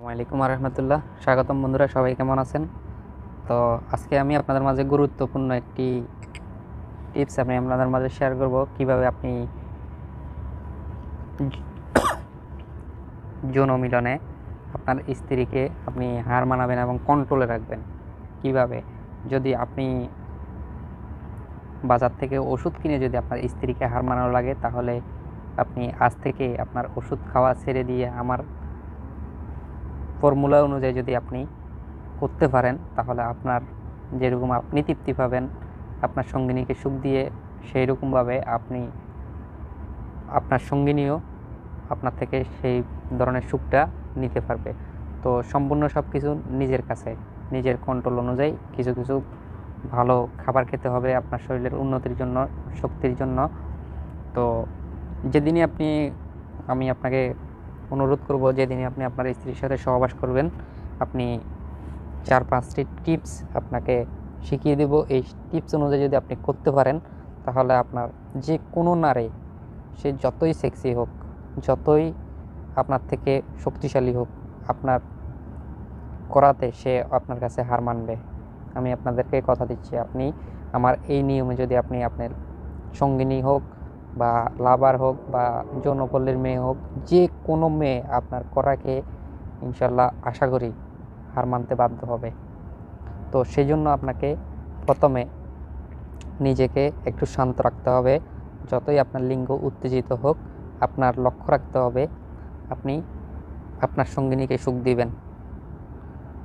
আসসালামাইকুম রহমতুল্লাহ। স্বাগতম বন্ধুরা, সবাই কেমন আছেন? তো আজকে আমি আপনাদের মাঝে গুরুত্বপূর্ণ একটি টিপস আমি আপনাদের মাঝে শেয়ার করব কীভাবে আপনি যৌন মিলনে আপনার স্ত্রীকে আপনি হার মানাবেন এবং কন্ট্রোলে রাখবেন। কীভাবে? যদি আপনি বাজার থেকে ওষুধ কিনে যদি আপনার স্ত্রীকে হার মানানো লাগে, তাহলে আপনি আজ থেকে আপনার ওষুধ খাওয়া ছেড়ে দিয়ে আমার ফর্মুলা অনুযায়ী যদি আপনি করতে পারেন, তাহলে আপনার যেরকম আপনি তৃপ্তি পাবেন, আপনার সঙ্গিনীকে সুখ দিয়ে সেই রকমভাবে আপনি, আপনার সঙ্গিনীও আপনার থেকে সেই ধরনের সুখটা নিতে পারবে। তো সম্পূর্ণ সব কিছু নিজের কাছে, নিজের কন্ট্রোল অনুযায়ী কিছু কিছু ভালো খাবার খেতে হবে আপনার শরীরের উন্নতির জন্য, শক্তির জন্য। তো যেদিনই আপনি, আমি আপনাকে অনুরোধ করব যেদিনই আপনি আপনার স্ত্রীর সাথে সহবাস করবেন, আপনি চার পাঁচটি টিপস আপনাকে শিখিয়ে দেব। এই টিপস অনুযায়ী যদি আপনি করতে পারেন, তাহলে আপনার যে কোনো নারী, সে যতই সেক্সি হোক, যতই আপনার থেকে শক্তিশালী হোক, আপনার করাতে সে আপনার কাছে হার মানবে। আমি আপনাদেরকে কথা দিচ্ছি, আপনি আমার এই নিয়মে যদি আপনি আপনার সঙ্গিনী হোক বা লাভার হোক বা যৌনপল্লীর মেয়ে হোক, যে কোনো মেয়ে আপনার করাকে ইনশাল্লাহ আশা করি হার মানতে বাধ্য হবে। তো সেই জন্য আপনাকে প্রথমে নিজেকে একটু শান্ত রাখতে হবে। যতই আপনার লিঙ্গ উত্তেজিত হোক, আপনার লক্ষ্য রাখতে হবে আপনি আপনার সঙ্গিনীকে সুখ দিবেন,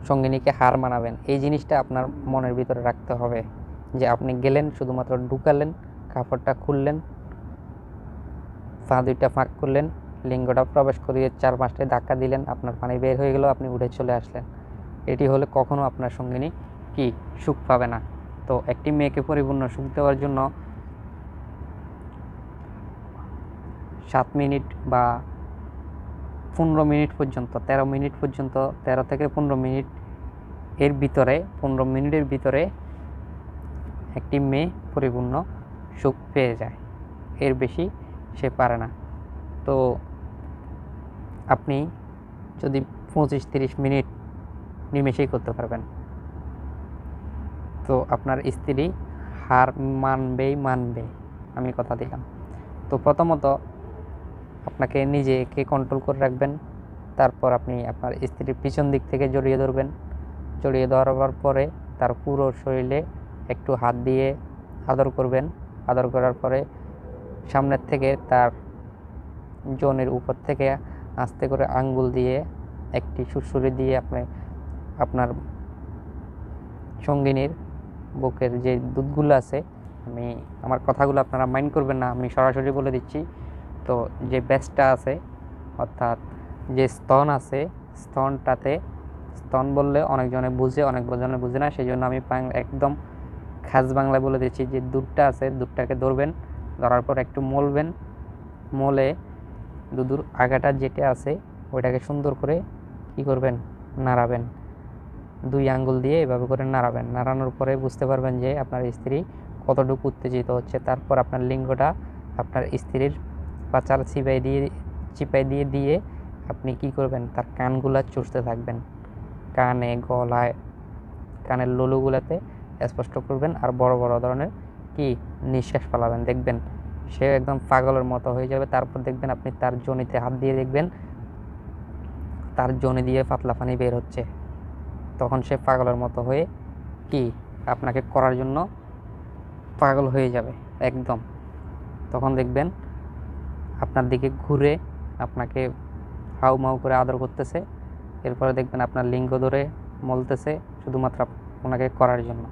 সঙ্গিনীকে হার মানাবেন। এই জিনিসটা আপনার মনের ভিতরে রাখতে হবে যে আপনি গেলেন, শুধুমাত্র ঢুকালেন, কাপড়টা খুললেন পা দুইটা ফাঁক করলেন, লিঙ্গটা প্রবেশ করিয়ে চার পাঁচটায় ধাক্কা দিলেন, আপনার পানি বের হয়ে গেল, আপনি উঠে চলে আসলেন। এটি হলে কখনও আপনার সঙ্গিনী কি সুখ পাবে না। তো একটি মেয়েকে পরিপূর্ণ সুখ দেওয়ার জন্য সাত মিনিট বা পনেরো মিনিট পর্যন্ত, তেরো মিনিট পর্যন্ত, তেরো থেকে পনেরো মিনিট এর ভিতরে, পনেরো মিনিটের ভিতরে একটি মেয়ে পরিপূর্ণ সুখ পেয়ে যায়। এর বেশি সে পারে না। তো আপনি যদি পঁচিশ তিরিশ মিনিট নিমেষেই করতে পারবেন। তো আপনার স্ত্রী হার মানবেই মানবে, আমি কথা দিলাম। তো প্রথমত আপনাকে নিজেকে কন্ট্রোল করে রাখবেন, তারপর আপনি আপনার স্ত্রীর পিছন দিক থেকে জড়িয়ে ধরবেন। জড়িয়ে ধরবার পরে তার পুরো শরীরে একটু হাত দিয়ে আদর করবেন। আদর করার পরে সামনের থেকে তার জনের উপর থেকে আস্তে করে আঙ্গুল দিয়ে, একটি সুরসুরি দিয়ে আপনি আপনার সঙ্গিনীর বুকের যে দুধগুলো আছে, আমি আমার কথাগুলো আপনারা মাইন্ড করবেন না, আমি সরাসরি বলে দিচ্ছি। তো যে ব্যাসটা আছে, অর্থাৎ যে স্তন আছে, স্তনটাতে, স্তন বললে অনেকজনে বুঝে, অনেক জনে বুঝে না সেই জন্য আমি একদম খাস বাংলায় বলে দিচ্ছি যে দুধটা আছে, দুধটাকে ধরবেন। ধরার পর একটু মলবেন। মলে দুধুর আগাটা যেটা আছে, ওইটাকে সুন্দর করে কি করবেন? নাড়াবেন। দুই আঙ্গুল দিয়ে এভাবে করে নাড়াবেন। নাড়ানোর পরে বুঝতে পারবেন যে আপনার স্ত্রী কতটুকু উত্তেজিত হচ্ছে। তারপর আপনার লিঙ্গটা আপনার স্ত্রীর পাচার চিপাই দিয়ে চিপাই দিয়ে দিয়ে আপনি কি করবেন? তার কানগুলা চুষতে থাকবেন। কানে, গলায়, কানের লুলুগুলাতে স্পষ্ট করবেন আর বড় বড় ধরনের কি নিঃশ্বাস ফেলাবেন, দেখবেন সে একদম পাগলের মতো হয়ে যাবে। তারপর দেখবেন আপনি তার জনিতে হাত দিয়ে দেখবেন, তার জনি দিয়ে পাতলা পানি বের হচ্ছে। তখন সে পাগলের মতো হয়ে কি আপনাকে করার জন্য পাগল হয়ে যাবে, একদম। তখন দেখবেন আপনার দিকে ঘুরে আপনাকে হাউ মাউ করে আদর করতেছে। এরপরে দেখবেন আপনার লিঙ্গ ধরে মলতেছে শুধুমাত্র ওনাকে করার জন্য।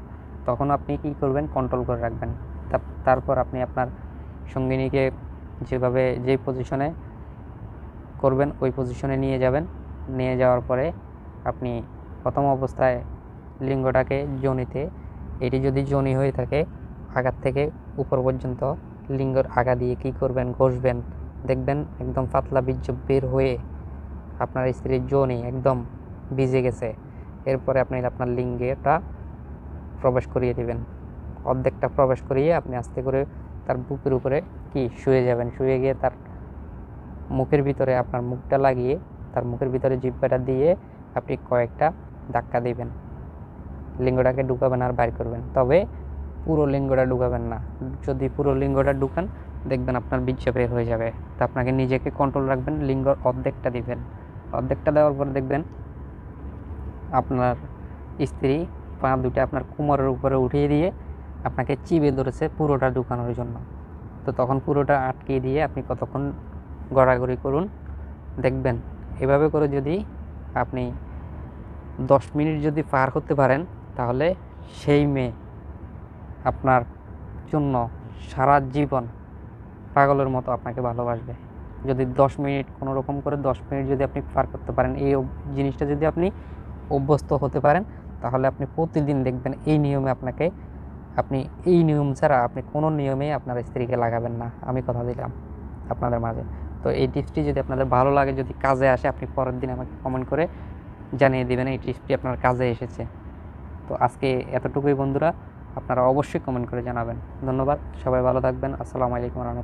তখন আপনি কি করবেন? কন্ট্রোল করে রাখবেন। তারপর আপনি আপনার সঙ্গিনীকে যেভাবে যে পজিশনে করবেন, ওই পজিশনে নিয়ে যাবেন। নিয়ে যাওয়ার পরে আপনি প্রথম অবস্থায় লিঙ্গটাকে জনিতে, এটি যদি জনি হয়ে থাকে আগার থেকে উপর পর্যন্ত লিঙ্গর আগা দিয়ে কি করবেন? ঘষবেন। দেখবেন একদম পাতলা বীর্য বের হয়ে আপনার স্ত্রীর জনি একদম ভিজে গেছে। এরপরে আপনি আপনার লিঙ্গেটা প্রবেশ করিয়ে দিবেন। অর্ধেকটা প্রবেশ করিয়ে আপনি আস্তে করে তার বুকের উপরে কি শুয়ে যাবেন। শুয়ে গিয়ে তার মুখের ভিতরে আপনার মুখটা লাগিয়ে তার মুখের ভিতরে জিব্বাটা দিয়ে আপনি কয়েকটা ধাক্কা দিবেন। লিঙ্গটাকে ঢুকাবেন আর বাইর করবেন। তবে পুরো লিঙ্গটা ঢুকাবেন না। যদি পুরো লিঙ্গটা ঢুকান, দেখবেন আপনার বীর্য বের হয়ে যাবে। তো আপনাকে নিজেকে কন্ট্রোল রাখবেন লিঙ্গর অর্ধেকটা দিবেন। অর্ধেকটা দেওয়ার পর দেখবেন আপনার স্ত্রী পা দুটো আপনার কোমরের উপরে উঠিয়ে দিয়ে আপনাকে চিবে ধরেছে পুরোটা ঢুকানোর জন্য। তো তখন পুরোটা আটকে দিয়ে আপনি কতক্ষণ গড়াগড়ি করুন, দেখবেন। এভাবে করে যদি আপনি দশ মিনিট যদি পার করতে পারেন, তাহলে সেই মেয়ে আপনার জন্য সারা জীবন পাগলের মতো আপনাকে ভালোবাসবে। যদি দশ মিনিট, কোনো রকম করে দশ মিনিট যদি আপনি পার করতে পারেন, এই জিনিসটা যদি আপনি অভ্যস্ত হতে পারেন তাহলে আপনি প্রতিদিন দেখবেন এই নিয়মে আপনাকে, আপনি এই নিয়ম ছাড়া আপনি কোনো নিয়মেই আপনার স্ত্রীকে লাগাবেন না। আমি কথা দিলাম আপনাদের মাঝে। তো এই টিপসটি যদি আপনাদের ভালো লাগে, যদি কাজে আসে, আপনি পরের দিন আমাকে কমেন্ট করে জানিয়ে দেবেন এই টিপসটি আপনার কাজে এসেছে। তো আজকে এতটুকুই বন্ধুরা, আপনারা অবশ্যই কমেন্ট করে জানাবেন। ধন্যবাদ, সবাই ভালো থাকবেন। আসসালামু আলাইকুম রহমতুল্লাহ।